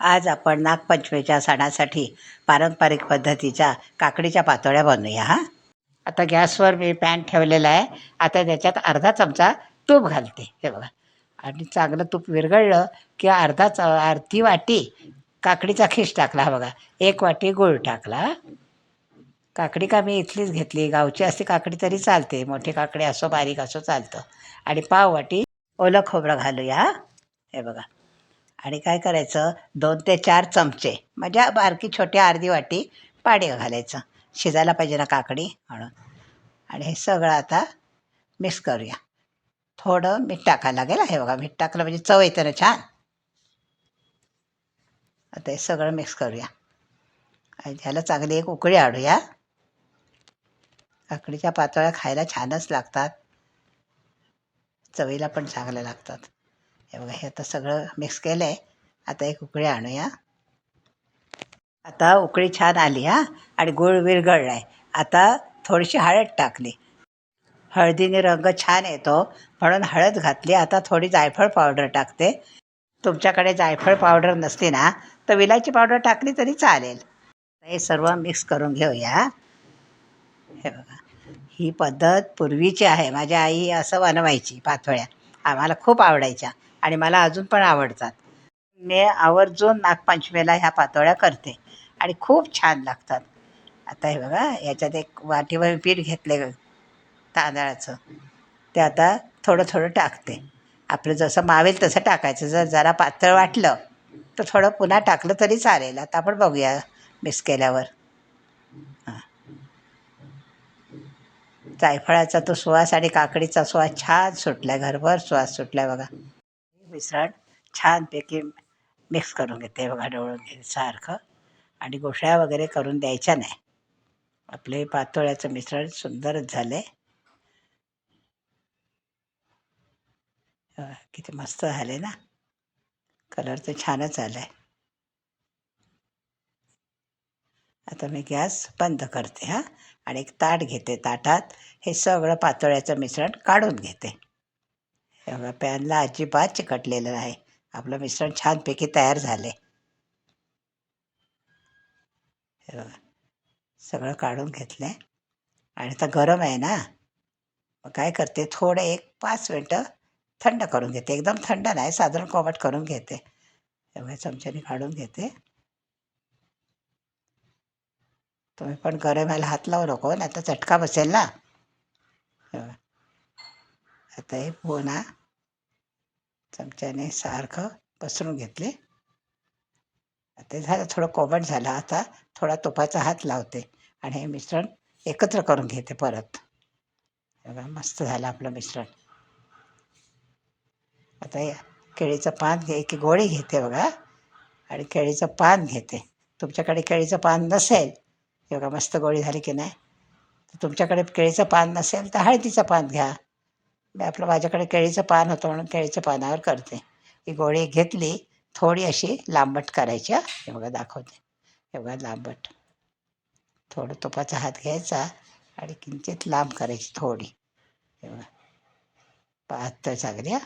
आज आपण नागपंचमीच्या सणासाठी पारंपरिक पद्धतीच्या काकडीच्या पातोळ्या बनवूया हा. आता गॅसवर मी पॅन ठेवलेला आहे. आता त्याच्यात अर्धा चमचा तूप घालते हे बघा. आणि चांगलं तूप विरघळलं की अर्धा च अर्धी वाटी काकडीचा खीस टाकला हा बघा. एक वाटी गूळ टाकला काकडी का मी इथलीच घेतली. गावची असते काकडी तरी चालते. मोठी काकडी असो बारीक असो चालतं. आणि पाव वाटी ओलं खोबरं घालूया हे बघा. आणि काय करायचं? दोन ते चार चमचे म्हणजे बारकी छोटी अर्धी वाटी पाणी घालायचं. शिजायला पाहिजे ना काकडी म्हणून. आणि हे सगळं आता मिक्स करूया. थोडं मीठ टाकायला लागेल. हे बघा मीठ टाकलं म्हणजे चव येतं ना छान. आता हे सगळं मिक्स करूया. आणि ह्याला चांगली एक उकळी आडूया काकडीच्या पातोळ्या खायला छानच लागतात. चवीला पण चांगल्या लागतात. हे बघा हे आता सगळं मिक्स केलं आहे आता एक उकळी आणूया. आता उकळी छान आली हा? आणि गुळ विरघळला आहे आता थोडीशी हळद टाकली. हळदीने रंग छान येतो. म्हणून हळद घातली. आता थोडी जायफळ पावडर टाकते. तुमच्याकडे जायफळ पावडर नसली ना तर विलायची पावडर टाकली तरी चालेल. हे सर्व मिक्स करून घेऊया. हे बघा ही पद्धत पूर्वीची आहे. माझ्या आई असं बनवायची पातोळ्या. आम्हाला खूप आवडायच्या. आणि मला अजून पण आवडतात. मी आवर्जून नागपंचमीला ह्या पातोळ्या करते आणि खूप छान लागतात. आता हे बघा याच्यात एक वाटीवर पीठ घेतले तांदळाचं. ते आता थोडं थोडं टाकते. आपलं जसं मावेल तसं टाकायचं. जर जरा पातळ वाटलं तर थोडं पुन्हा टाकलं तरी चालेल. आता आपण बघूया मिक्स केल्यावर. जायफळाचा तो सुवास आणि काकडीचा सुवास छान सुटला आहे घरभर सुवास सुटला आहे बघा. मिश्रण छानपैकी मिक्स करून घेते बघा डवळून घेते सारखं. आणि गोशळ्या वगैरे करून द्यायच्या नाही. आपले पातोळ्याचं मिश्रण सुंदरच झालं. आहे किती मस्त झाले ना? कलर तर छानच आला आहे आता मी गॅस बंद करते हां. आणि एक ताट घेते ताटात. हे सगळं पातोळ्याचं मिश्रण काढून घेते. एवढा पॅनला अजिबात चिकटलेलं आहे आपलं मिश्रण छानपैकी तयार झाले हे बघा सगळं काढून घेतलं आहे आणि आता गरम आहे ना. मग काय करते थोडं एक पाच मिनटं थंड करून घेते. एकदम थंड नाही साधारण कोमट करून घेते. एवढ्या चमच्याने काढून घेते. तुम्ही पण गरम व्हायला हात लावू नको नाही तर चटका बसेल ना. हे आता हे पोना चमच्याने सारखं पसरून घेतले. ते झालं थोडं कोमट झालं. आता थोडा तुपाचा हात लावते आणि हे मिश्रण एकत्र करून घेते परत. बघा मस्त झालं आपलं मिश्रण. आता या केळीचं पान घे की गोळी घेते बघा. आणि केळीचं पान घेते. तुमच्याकडे केळीचं पान नसेल हे बघा मस्त गोळी झाली की नाही? तुमच्याकडे केळीचं पान नसेल तर हळदीचं पान घ्या. आपलं माझ्याकडे केळीचं पान होतं म्हणून केळीच्या पानावर करते. ही गोळी घेतली थोडी अशी लांबट करायची हा. हे बघा दाखवते. हे बघा लांबट. थोडं तुपाचा हात घ्यायचा आणि किंचित लांब करायची थोडी. हे बघा. पाहतं चांगली हा.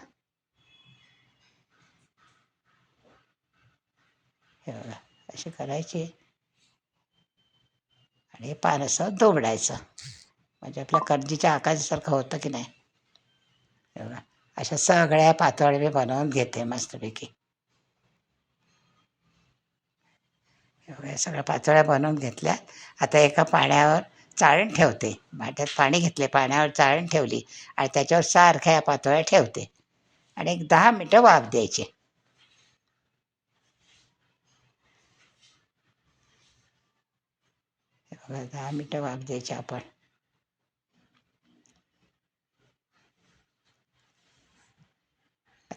हे बघा अशी करायची. आणि हे पान असं दोबडायचं. म्हणजे आपल्या कर्जीच्या आकारासारखं होतं की नाही? अशा सगळ्या पातोळ्या मी बनवून घेते मस्तपैकी. एवढ्या सगळ्या पातोळ्या बनवून घेतल्या. आता एका पाण्यावर चाळण ठेवते. भाट्यात पाणी घेतले पाण्यावर चाळण ठेवली आणि त्याच्यावर सारख्या या पातोळ्या ठेवते. आणि एक दहा मिनटं वाफ द्यायची. दहा मिनटं वाफ द्यायची आपण.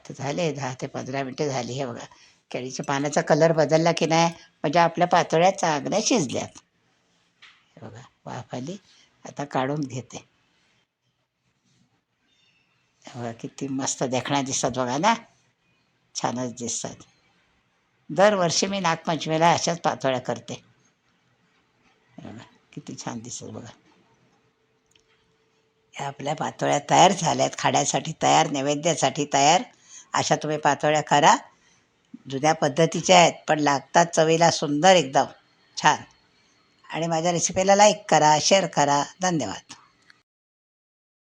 तर झाले दहा ते पंधरा मिनटं झाली हे बघा. केळीच्या पानाचा कलर बदलला की नाही? म्हणजे आपल्या पातोळ्या चांगल्या शिजल्यात. हे बघा वाफ आली. आता काढून घेते. बघा किती मस्त देखण्या दिसतात बघा ना. छानच दिसतात. दरवर्षी मी नागपंचमीला अशाच पातोळ्या करते. बघा किती छान दिसत बघा. या आपल्या पातोळ्या तयार झाल्यात. खाण्यासाठी तयार नैवेद्यासाठी तयार. अशा तुम्ही पातोळ्या करा. जुन्या पद्धतीच्या आहेत पण लागतात चवीला सुंदर एकदम छान. आणि माझ्या रेसिपीला लाईक करा शेअर करा. धन्यवाद.